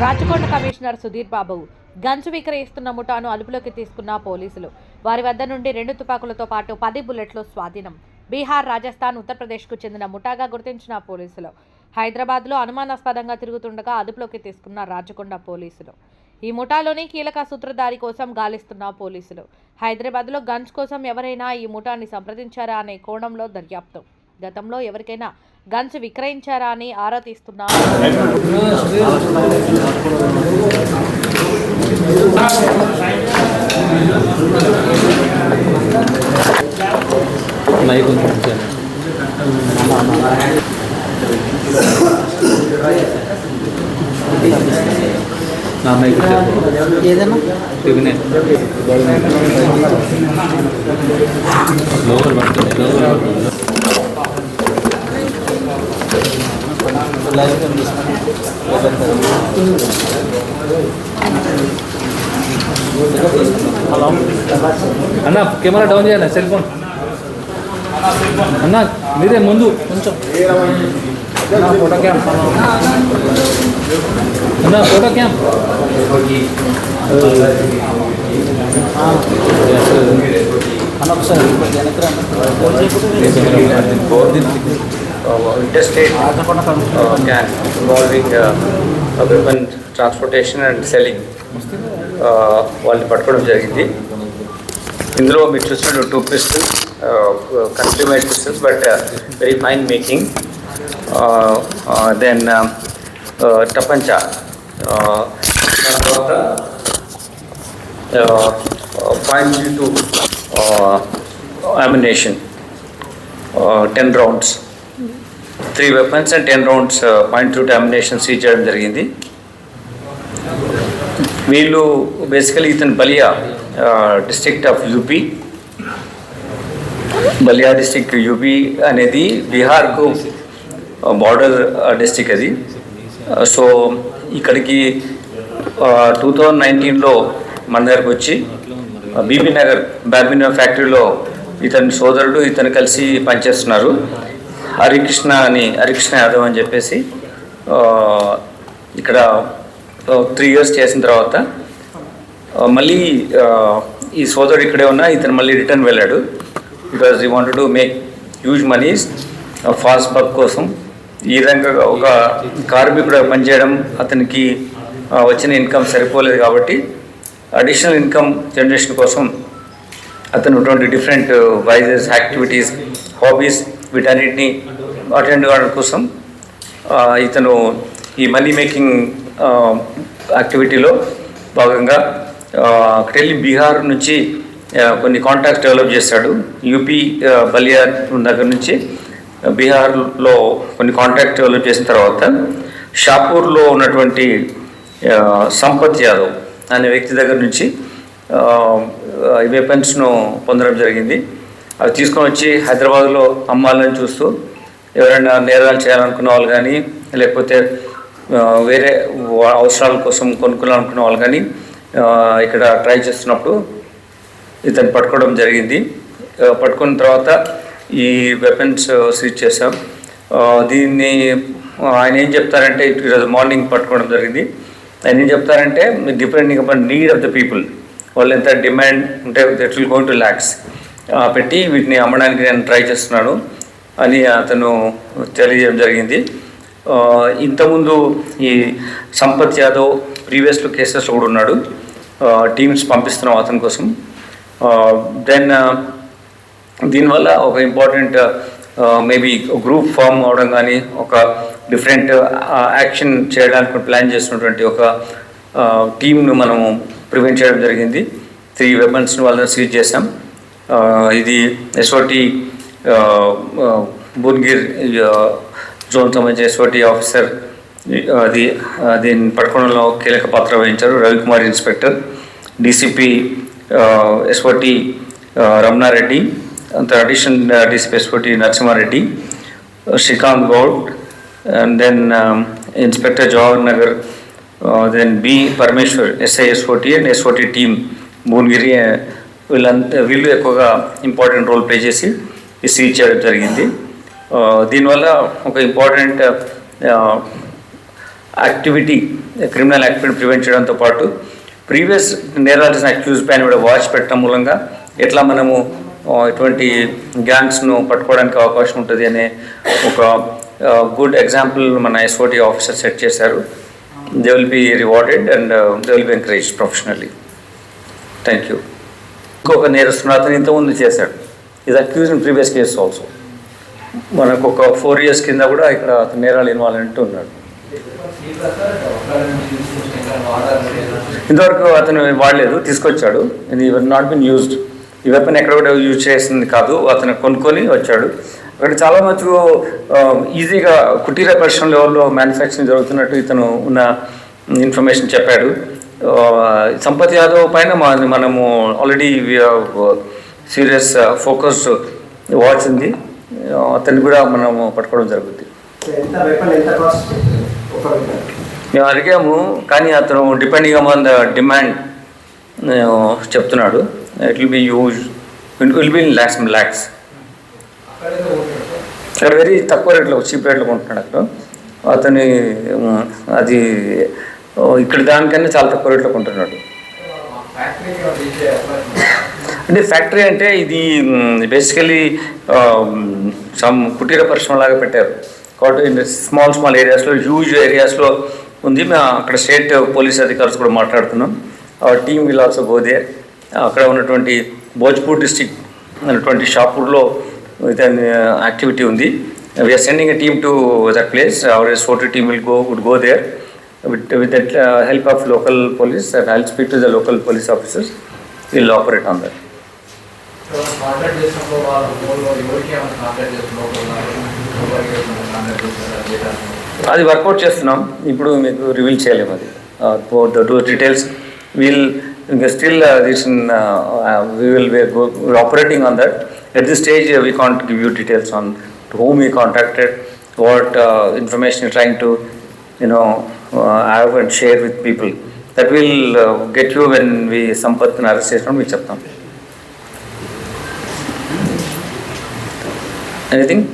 Rachakonda commissioner Sudheer Babu గంజు విక్రయిస్తున్న ముఠాను అదుపులోకి తీసుకున్న పోలీసులు. వారి వద్ద నుండి రెండు తుపాకులతో పాటు పది బుల్లెట్లు స్వాధీనం. బీహార్ రాజస్థాన్ ఉత్తరప్రదేశ్కు చెందిన ముఠాగా గుర్తించిన పోలీసులు. హైదరాబాద్లో అనుమానాస్పదంగా తిరుగుతుండగా అదుపులోకి తీసుకున్న రాచకొండ పోలీసులు. ఈ ముఠాలోని కీలక సూత్రధారి కోసం గాలిస్తున్న పోలీసులు. హైదరాబాద్లో గంజ్ కోసం ఎవరైనా ఈ ముఠాన్ని సంప్రదించారా అనే కోణంలో దర్యాప్తు. గతంలో ఎవరికైనా గన్స్ విక్రయించారా అని ఆరా తీస్తున్న మైక్ ఉంది కొంచెం. నా మైక్ చెప్పు. ఏదైనా ఇవినే. లోపల పడుతుంది లోపల పడుతుంది లైవ్ హలో అన్న కెమెరా డౌన్ చేయాలి సెల్ ఫోన్ అన్న మీరే ముందు. కొంచెం ఫోటో క్యామ్ అన్న ఫోటో క్యామ్ అన్న ఒకసారి. Interstate uh, gang involving uh, weapon transportation and selling. Uh, వాళ్ళని పట్టుకోవడం జరిగింది. ఇందులో మీరు చూసిన two pistols consumer pistols but very fine making then టపంచా తర్వాత point three two ammunition ten rounds three weapons and ten rounds point two ammunition seize చేయడం జరిగింది. వీళ్ళు బేసికలీ ఇతను Ballia district of UP. Ballia district UP అనేది బీహార్కు border district అది. So ఇక్కడికి two thousand నైన్టీన్లో మన దగ్గరకు వచ్చి బీబీ నగర్ బ్యాడ్మింటన్ ఫ్యాక్టరీలో ఇతని సోదరుడు ఇతను కలిసి పనిచేస్తున్నారు. హరికృష్ణ అని హరికృష్ణ యాదవ్ అని చెప్పేసి ఇక్కడ త్రీ ఇయర్స్ చేసిన తర్వాత మళ్ళీ ఈ సోదరుడు ఇక్కడే ఉన్నా ఇతను మళ్ళీ రిటర్న్ వెళ్ళాడు. Because he wanted to make huge monies fast buck కోసం. ఈ విధంగా ఒక కార్మికుడు పనిచేయడం అతనికి వచ్చిన ఇన్కమ్ సరిపోలేదు కాబట్టి అడిషనల్ ఇన్కమ్ జనరేషన్ కోసం అతను అటువంటి డిఫరెంట్ వైజెస్ యాక్టివిటీస్ హాబీస్ వీటన్నిటిని అటెండ్ కావడం కోసం ఇతను ఈ మనీ మేకింగ్ యాక్టివిటీలో భాగంగా అక్కడ అక్కడికి వెళ్ళి బీహార్ నుంచి కొన్ని కాంటాక్ట్స్ డెవలప్ చేశాడు యూపీ బలియార్ బలియా దగ్గర నుంచి బీహార్లో కొన్ని కాంటాక్ట్ డెవలప్ చేసిన తర్వాత షాపూర్లో ఉన్నటువంటి సంపత్ యాదవ్ అనే వ్యక్తి దగ్గర నుంచి వెపన్స్ను పొందడం జరిగింది. అవి తీసుకొని వచ్చి హైదరాబాద్లో అమ్మాలని చూస్తూ ఎవరైనా నేరాలు చేయాలనుకున్న వాళ్ళు కానీ లేకపోతే వేరే అవసరాల కోసం కొనుక్కోవాలనుకున్న వాళ్ళు కానీ ఇక్కడ ట్రై చేస్తున్నప్పుడు ఇతను పట్టుకోవడం జరిగింది. పట్టుకున్న తర్వాత ఈ వెపన్స్ సీజ్ చేశాం. దీన్ని ఆయన ఏం చెప్తారంటే ఈరోజు మార్నింగ్ పట్టుకోవడం జరిగింది. ఆయన ఏం చెప్తారంటే depending upon need of the people వాళ్ళు ఎంత డిమాండ్ ఉంటే that will going to lakhs పెట్టి వీటిని అమ్మడానికి నేను ట్రై చేస్తున్నాను అని అతను తెలియజేయడం జరిగింది. ఇంతకుముందు ఈ సంపత్ యాదవ్ ప్రీవియస్లో కేసెస్లో కూడా ఉన్నాడు. టీమ్స్ పంపిస్తున్నాం అతని కోసం. దెన్ దీనివల్ల ఒక ఇంపార్టెంట్ మేబీ గ్రూప్ ఫామ్ అవడం కానీ ఒక డిఫరెంట్ యాక్షన్ చేయడానికి ప్లాన్ చేసినటువంటి ఒక టీంను మనము ప్రివెంట్ చేయడం జరిగింది. త్రీ వెపన్స్ని వాళ్ళని సీజ్ చేసాం ఇది ఎస్ఓటి భువనగిర్ జోన్ సంబంధించిన ఎస్ఓటి ఆఫీసర్ అది దీన్ని పట్టుకోవడంలో కీలక పాత్ర వహించారు Ravikumar inspector DCP SOT Ramana Reddy అంత additional DCP SOT Narasimha Reddy Srikanth Goud and then inspector Jawahar Nagar then B Parameshwar SI SOT and SOT team Bhuvanagiri వీళ్ళంతా వీళ్ళు ఎక్కువగా ఇంపార్టెంట్ రోల్ ప్లే చేసి ఈ చేయడం జరిగింది. దీనివల్ల ఒక important activity criminal activity prevent చేయడంతో పాటు ప్రీవియస్ నేరాలు చేసిన అక్యూజ్ పైన కూడా వాచ్ పెట్టడం మూలంగా ఎట్లా మనము ఎటువంటి ఇటువంటి గ్యాంగ్స్ను పట్టుకోవడానికి అవకాశం ఉంటుంది అనే ఒక గుడ్ ఎగ్జాంపుల్ మన ఎస్ఓటి ఆఫీసర్ సెట్ చేశారు. They will be rewarded and they will be encourage professionally thank you ఇంకొక నేరస్తుడు అతను ఇంతకుముందు చేశాడు. ఇది accuse in previous case also మనకు ఒక ఫోర్ ఇయర్స్ కింద కూడా ఇక్కడ అతను నేరాలు ఇన్వాల్వ్ ఉన్నాడు. ఇంతవరకు అతను వాడలేదు తీసుకొచ్చాడు. ఇది నాట్ బిన్ యూజ్డ్ ఈ వెపన్ ఎక్కడ కూడా యూజ్ చేసింది కాదు. అతను కొనుక్కొని వచ్చాడు. అక్కడ చాలా మటుకు um, ఈజీగా కుటీర పరిశ్రమ లెవెల్లో మ్యానుఫ్యాక్చరింగ్ జరుగుతున్నట్టు ఇతను ఉన్న ఇన్ఫర్మేషన్ చెప్పాడు. సంపత్ యాదవ్ పైన మన- మనము ఆల్రెడీ సీరియస్ ఫోకస్ వాచ్ ఉంది. ఆ, అతన్ని కూడా మనము పట్టుకోవడం జరుగుతుంది మేము అడిగాము కానీ అతను డిపెండింగ్ అమాన్ ద డిమాండ్ చెప్తున్నాడు. It will be use it will be in lakhs lakhs అక్కడ వెరీ తక్కువ రేట్లో చీప్ రేట్లో కొంటున్నాడు అక్కడ అతని అది ఇక్కడ దానికన్నా చాలా తక్కువ రేట్లో కొంటున్నాడు. అంటే ఫ్యాక్టరీ అంటే ఇది బేసికలీ సమ్ కుటీర పరిశ్రమ లాగా పెట్టారు. కాబట్టి స్మాల్ స్మాల్ ఏరియాస్లో హ్యూజ్ ఏరియాస్లో ఉంది. మేము అక్కడ స్టేట్ పోలీస్ అధికారులు కూడా మాట్లాడుతున్నాం. టీమ్ విల్ ఆల్సో గో అక్కడ ఉన్నటువంటి భోజ్పూర్ డిస్టిక్ అన్నటువంటి షాపూర్లో యాక్టివిటీ ఉంది. We are sending a team to that place our SOT team will go would go there with with the uh, help of local police and I'll speak to the local police officers. We'll operate on that. అది work out చేస్తున్నాం ఇప్పుడు మీకు reveal చేయలేము అది details will ఇంకా still this we will operating on that at the stage we can't give you details on whom he contacted what information trying to you know have and share with people that will get you when we సంపత్ని arrest చేసినప్పుడు మీకు చెప్తాం. Anything